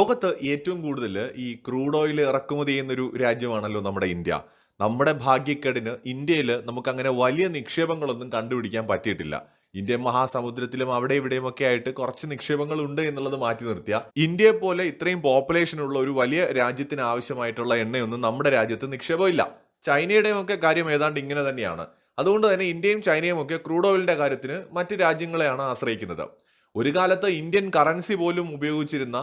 ലോകത്ത് ഏറ്റവും കൂടുതൽ ഈ ക്രൂഡ് ഓയിൽ ഇറക്കുമതി ചെയ്യുന്നൊരു രാജ്യമാണല്ലോ നമ്മുടെ ഇന്ത്യ. നമ്മുടെ ഭാഗ്യക്കേടിന് ഇന്ത്യയിൽ നമുക്ക് അങ്ങനെ വലിയ നിക്ഷേപങ്ങളൊന്നും കണ്ടുപിടിക്കാൻ പറ്റിയിട്ടില്ല. ഇന്ത്യൻ മഹാസമുദ്രത്തിലും അവിടെ ഇവിടെയും ഒക്കെ ആയിട്ട് കുറച്ച് നിക്ഷേപങ്ങൾ ഉണ്ട് എന്നുള്ളത് മാറ്റി നിർത്തിയ. ഇന്ത്യയെ പോലെ ഇത്രയും പോപ്പുലേഷൻ ഉള്ള ഒരു വലിയ രാജ്യത്തിന് ആവശ്യമായിട്ടുള്ള എണ്ണയൊന്നും നമ്മുടെ രാജ്യത്ത് നിക്ഷേപമില്ല. ചൈനയുടെയും ഒക്കെ കാര്യം ഏതാണ്ട് ഇങ്ങനെ തന്നെയാണ്. അതുകൊണ്ട് തന്നെ ഇന്ത്യയും ചൈനയും ഒക്കെ ക്രൂഡ് ഓയിലിന്റെ കാര്യത്തിന് മറ്റ് രാജ്യങ്ങളെയാണ് ആശ്രയിക്കുന്നത്. ഒരു കാലത്ത് ഇന്ത്യൻ കറൻസി പോലും ഉപയോഗിച്ചിരുന്ന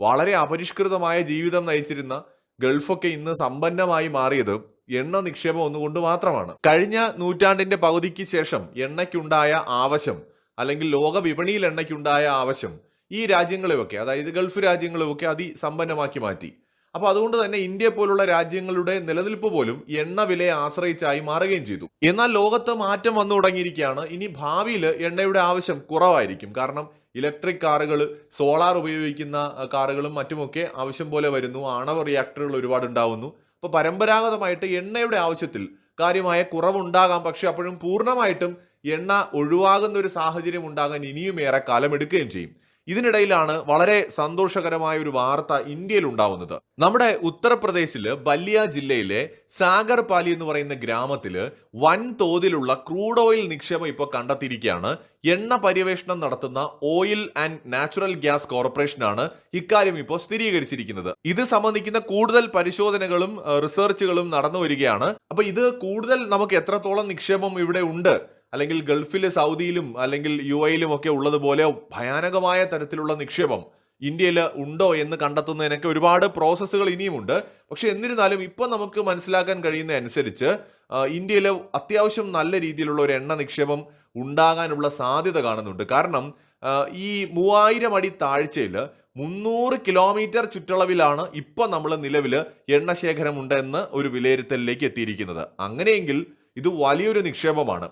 വളരെ അപരിഷ്കൃതമായ ജീവിതം നയിച്ചിരുന്ന ഗൾഫൊക്കെ ഇന്ന് സമ്പന്നമായി മാറിയത് എണ്ണ നിക്ഷേപം ഒന്നുകൊണ്ട് മാത്രമാണ്. കഴിഞ്ഞ നൂറ്റാണ്ടിന്റെ പകുതിക്ക് ശേഷം എണ്ണയ്ക്കുണ്ടായ ആവശ്യം അല്ലെങ്കിൽ ലോക വിപണിയിൽ എണ്ണയ്ക്കുണ്ടായ ആവശ്യം ഈ രാജ്യങ്ങളെയൊക്കെ അതായത് ഗൾഫ് രാജ്യങ്ങളെയൊക്കെ അതിസമ്പന്നമാക്കി മാറ്റി. അപ്പോൾ അതുകൊണ്ട് തന്നെ ഇന്ത്യ പോലുള്ള രാജ്യങ്ങളുടെ നിലനിൽപ്പ് പോലും എണ്ണ വിലയെ ആശ്രയിച്ചായി മാറുകയും ചെയ്തു. എന്നാൽ ലോകത്ത് മാറ്റം വന്നു തുടങ്ങിയിരിക്കുകയാണ്. ഇനി ഭാവിയിൽ എണ്ണയുടെ ആവശ്യം കുറവായിരിക്കും. കാരണം ഇലക്ട്രിക് കാറുകൾ സോളാർ ഉപയോഗിക്കുന്ന കാറുകളും മറ്റുമൊക്കെ ആവശ്യം പോലെ വരുന്നു. ആണവ റിയാക്ടറുകൾ ഒരുപാട് ഉണ്ടാവുന്നു. അപ്പോൾ പരമ്പരാഗതമായിട്ട് എണ്ണയുടെ ആവശ്യത്തിൽ കാര്യമായ കുറവുണ്ടാകാം. പക്ഷെ അപ്പോഴും പൂർണമായിട്ടും എണ്ണ ഒഴിവാകുന്ന ഒരു സാഹചര്യം ഉണ്ടാകാൻ ഇനിയും ഏറെ കാലം എടുക്കുകയും ചെയ്യും. ഇതിനിടയിലാണ് വളരെ സന്തോഷകരമായ ഒരു വാർത്ത ഇന്ത്യയിൽ ഉണ്ടാവുന്നത് നമ്മുടെ ഉത്തർപ്രദേശിൽ ബല്ലിയ ജില്ലയിലെ സാഗർ പാലി എന്ന് പറയുന്ന ഗ്രാമത്തിൽ വൻ തോതിലുള്ള ക്രൂഡ് ഓയിൽ നിക്ഷേപം ഇപ്പോൾ കണ്ടെത്തിയിരിക്കുകയാണ്. എണ്ണ പര്യവേഷണം നടത്തുന്ന ഓയിൽ ആൻഡ് നാച്ചുറൽ ഗ്യാസ് കോർപ്പറേഷനാണ് ഇക്കാര്യം ഇപ്പോൾ സ്ഥിരീകരിച്ചിരിക്കുന്നത്. ഇത് സംബന്ധിക്കുന്ന കൂടുതൽ പരിശോധനകളും റിസർച്ചുകളും നടന്നു വരികയാണ്. അപ്പൊ ഇത് കൂടുതൽ നമുക്ക് എത്രത്തോളം നിക്ഷേപം ഇവിടെ ഉണ്ട്? അല്ലെങ്കിൽ ഗൾഫിൽ സൗദിയിലും അല്ലെങ്കിൽ യു എയിലും ഒക്കെ ഉള്ളതുപോലെ ഭയാനകമായ തരത്തിലുള്ള നിക്ഷേപം ഇന്ത്യയിൽ ഉണ്ടോ എന്ന് കണ്ടെത്തുന്നതിനൊക്കെ ഒരുപാട് പ്രോസസ്സുകൾ ഇനിയുമുണ്ട്. പക്ഷെ എന്നിരുന്നാലും ഇപ്പം നമുക്ക് മനസ്സിലാക്കാൻ കഴിയുന്ന അനുസരിച്ച് ഇന്ത്യയിൽ അത്യാവശ്യം നല്ല രീതിയിലുള്ള ഒരു എണ്ണ നിക്ഷേപം ഉണ്ടാകാനുള്ള സാധ്യത കാണുന്നുണ്ട്. കാരണം ഈ മൂവായിരം അടി താഴ്ചയിൽ മുന്നൂറ് കിലോമീറ്റർ ചുറ്റളവിലാണ് ഇപ്പം നമ്മൾ നിലവിൽ എണ്ണ ശേഖരമുണ്ടെന്ന് ഒരു വിലയിരുത്തലിലേക്ക് എത്തിയിരിക്കുന്നത്. അങ്ങനെയെങ്കിൽ ഇത് വലിയൊരു നിക്ഷേപമാണ്.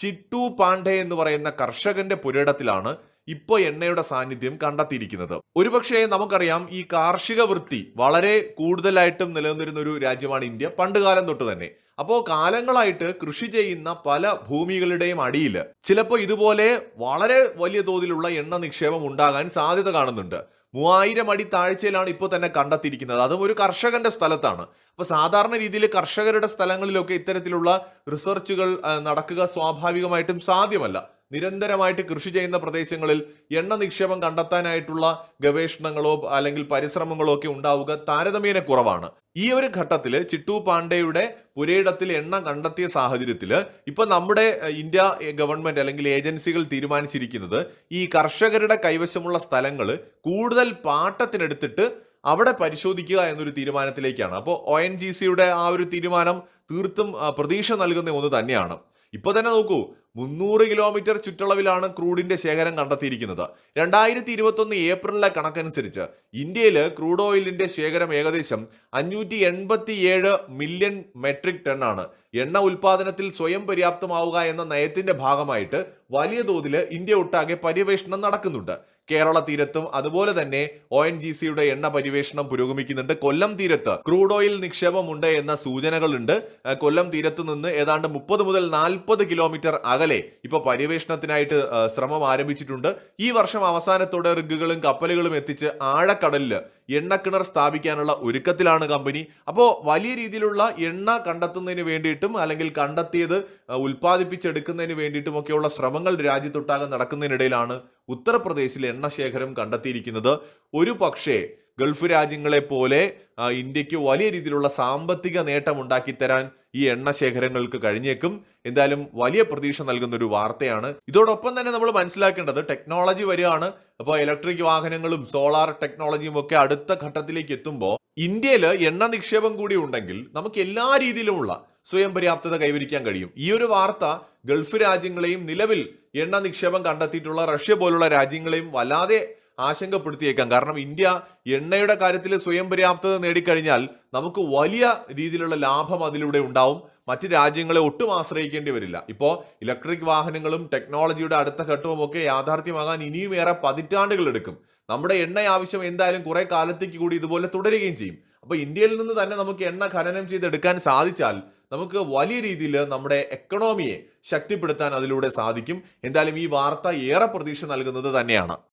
ചിട്ടു പാണ്ഡെ എന്ന് പറയുന്ന കർഷകന്റെ പുരയിടത്തിലാണ് ഇപ്പോൾ എണ്ണയുടെ സാന്നിധ്യം കണ്ടെത്തിയിരിക്കുന്നത്. ഒരുപക്ഷെ നമുക്കറിയാം ഈ കാർഷിക വൃത്തി വളരെ കൂടുതലായിട്ടും നിലനിന്നിരുന്ന ഒരു രാജ്യമാണ് ഇന്ത്യ പണ്ട് കാലം തൊട്ട് തന്നെ. അപ്പോൾ കാലങ്ങളായിട്ട് കൃഷി ചെയ്യുന്ന പല ഭൂമികളുടെയും അടിയിൽ ചിലപ്പോൾ ഇതുപോലെ വളരെ വലിയ തോതിലുള്ള എണ്ണ നിക്ഷേപം ഉണ്ടാകാൻ സാധ്യത കാണുന്നുണ്ട്. മൂവായിരം അടി താഴ്ചയിലാണ് ഇപ്പോൾ തന്നെ കണ്ടെത്തിയിരിക്കുന്നത്. അതും ഒരു കർഷകന്റെ സ്ഥലത്താണ്. അപ്പോൾ സാധാരണ രീതിയിൽ കർഷകരുടെ സ്ഥലങ്ങളിലൊക്കെ ഇത്തരത്തിലുള്ള റിസർച്ചുകൾ നടക്കുക സ്വാഭാവികമായിട്ടും സാധ്യമല്ല. നിരന്തരമായിട്ട് കൃഷി ചെയ്യുന്ന പ്രദേശങ്ങളിൽ എണ്ണ നിക്ഷേപം കണ്ടെത്താനായിട്ടുള്ള ഗവേഷണങ്ങളോ അല്ലെങ്കിൽ പരിശ്രമങ്ങളോ ഒക്കെ ഉണ്ടാവുക താരതമ്യേന കുറവാണ്. ഈ ഒരു ഘട്ടത്തിൽ ചിട്ടു പാണ്ഡെയുടെ പുരയിടത്തിൽ എണ്ണ കണ്ടെത്തിയ സാഹചര്യത്തിൽ ഇപ്പൊ നമ്മുടെ ഇന്ത്യ ഗവൺമെന്റ് അല്ലെങ്കിൽ ഏജൻസികൾ തീരുമാനിച്ചിരിക്കുന്നത് ഈ കർഷകരുടെ കൈവശമുള്ള സ്ഥലങ്ങൾ കൂടുതൽ പാട്ടത്തിനെടുത്തിട്ട് അവിടെ പരിശോധിക്കുക എന്നൊരു തീരുമാനത്തിലേക്കാണ്. അപ്പോൾ ഒ എൻ ജി സിയുടെ ആ ഒരു തീരുമാനം തീർത്തും പ്രതീക്ഷ നൽകുന്ന ഒന്ന് തന്നെയാണ്. ഇപ്പൊ തന്നെ നോക്കൂ മുന്നൂറ് കിലോമീറ്റർ ചുറ്റളവിലാണ് ക്രൂഡിന്റെ ശേഖരം കണ്ടെത്തിയിരിക്കുന്നത്. രണ്ടായിരത്തി ഇരുപത്തൊന്ന് ഏപ്രിലിലെ കണക്കനുസരിച്ച് ഇന്ത്യയിൽ ക്രൂഡ് ഓയിലിന്റെ ശേഖരം ഏകദേശം അഞ്ഞൂറ്റി എൺപത്തി ഏഴ് മില്യൺ മെട്രിക് ടൺ ആണ്. എണ്ണ ഉൽപാദനത്തിൽ സ്വയം പര്യാപ്തമാവുക എന്ന നയത്തിന്റെ ഭാഗമായിട്ട് വലിയ തോതിൽ ഇന്ത്യ ഒട്ടാകെ പര്യവേഷണം നടക്കുന്നുണ്ട്. കേരള തീരത്തും അതുപോലെ തന്നെ ഒ എൻ ജി സിയുടെ എണ്ണ പര്യവേഷണം പുരോഗമിക്കുന്നുണ്ട്. കൊല്ലം തീരത്ത് ക്രൂഡ് ഓയിൽ നിക്ഷേപമുണ്ട് എന്ന സൂചനകളുണ്ട്. കൊല്ലം തീരത്ത് നിന്ന് ഏതാണ്ട് മുപ്പത് മുതൽ നാൽപ്പത് കിലോമീറ്റർ അകലെ ഇപ്പോൾ പര്യവേഷണത്തിനായിട്ട് ശ്രമം ആരംഭിച്ചിട്ടുണ്ട്. ഈ വർഷം അവസാനത്തോടെ റിഗുകളും കപ്പലുകളും എത്തിച്ച് ആഴക്കടലിൽ എണ്ണക്കിണർ സ്ഥാപിക്കാനുള്ള ഒരുക്കത്തിലാണ് കമ്പനി. അപ്പോൾ വലിയ രീതിയിലുള്ള എണ്ണ കണ്ടെത്തുന്നതിന് വേണ്ടിയിട്ടും അല്ലെങ്കിൽ കണ്ടെത്തിയത് ഉൽപ്പാദിപ്പിച്ചെടുക്കുന്നതിന് വേണ്ടിയിട്ടും ഒക്കെയുള്ള ശ്രമങ്ങൾ രാജ്യത്തൊട്ടാകെ നടക്കുന്നതിനിടയിലാണ് ഉത്തർപ്രദേശിൽ എണ്ണ ശേഖരം കണ്ടെത്തിയിരിക്കുന്നത്. ഒരു പക്ഷേ ഗൾഫ് രാജ്യങ്ങളെ പോലെ ഇന്ത്യയ്ക്ക് വലിയ രീതിയിലുള്ള സാമ്പത്തിക നേട്ടം ഉണ്ടാക്കി തരാൻ ഈ എണ്ണ ശേഖരങ്ങൾക്ക് കഴിഞ്ഞേക്കും. എന്തായാലും വലിയ പ്രതീക്ഷ നൽകുന്ന ഒരു വാർത്തയാണ്. ഇതോടൊപ്പം തന്നെ നമ്മൾ മനസ്സിലാക്കേണ്ടത് ടെക്നോളജി വരികയാണ്. അപ്പോൾ ഇലക്ട്രിക് വാഹനങ്ങളും സോളാർ ടെക്നോളജിയും ഒക്കെ അടുത്ത ഘട്ടത്തിലേക്ക് എത്തുമ്പോൾ ഇന്ത്യയിൽ എണ്ണ നിക്ഷേപം കൂടി ഉണ്ടെങ്കിൽ നമുക്ക് എല്ലാ രീതിയിലുമുള്ള സ്വയം പര്യാപ്തത കൈവരിക്കാൻ കഴിയും. ഈ ഒരു വാർത്ത ഗൾഫ് രാജ്യങ്ങളെയും നിലവിൽ എണ്ണ നിക്ഷേപം കണ്ടെത്തിയിട്ടുള്ള റഷ്യ പോലുള്ള രാജ്യങ്ങളെയും വല്ലാതെ ആശങ്കപ്പെടുത്തിയേക്കാം. കാരണം ഇന്ത്യ എണ്ണയുടെ കാര്യത്തിൽ സ്വയം പര്യാപ്തത നേടിക്കഴിഞ്ഞാൽ നമുക്ക് വലിയ രീതിയിലുള്ള ലാഭം അതിലൂടെ ഉണ്ടാവും. മറ്റ് രാജ്യങ്ങളെ ഒട്ടും ആശ്രയിക്കേണ്ടി വരില്ല. ഇപ്പോൾ ഇലക്ട്രിക് വാഹനങ്ങളും ടെക്നോളജിയുടെ അടുത്ത ഘട്ടവും ഒക്കെ യാഥാർത്ഥ്യമാകാൻ ഇനിയും ഏറെ പതിറ്റാണ്ടുകൾ എടുക്കും. നമ്മുടെ എണ്ണ ആവശ്യം എന്തായാലും കുറെ കാലത്തേക്ക് കൂടി ഇതുപോലെ തുടരുകയും ചെയ്യും. അപ്പോൾ ഇന്ത്യയിൽ നിന്ന് തന്നെ നമുക്ക് എണ്ണ ഖനനം ചെയ്തെടുക്കാൻ സാധിച്ചാൽ നമുക്ക് വലിയ രീതിയിൽ നമ്മുടെ എക്കണോമിയെ ശക്തിപ്പെടുത്താൻ അതിലൂടെ സാധിക്കും. എന്തായാലും ഈ വാർത്ത ഏറെ പ്രതീക്ഷ നൽകുന്നത് തന്നെയാണ്.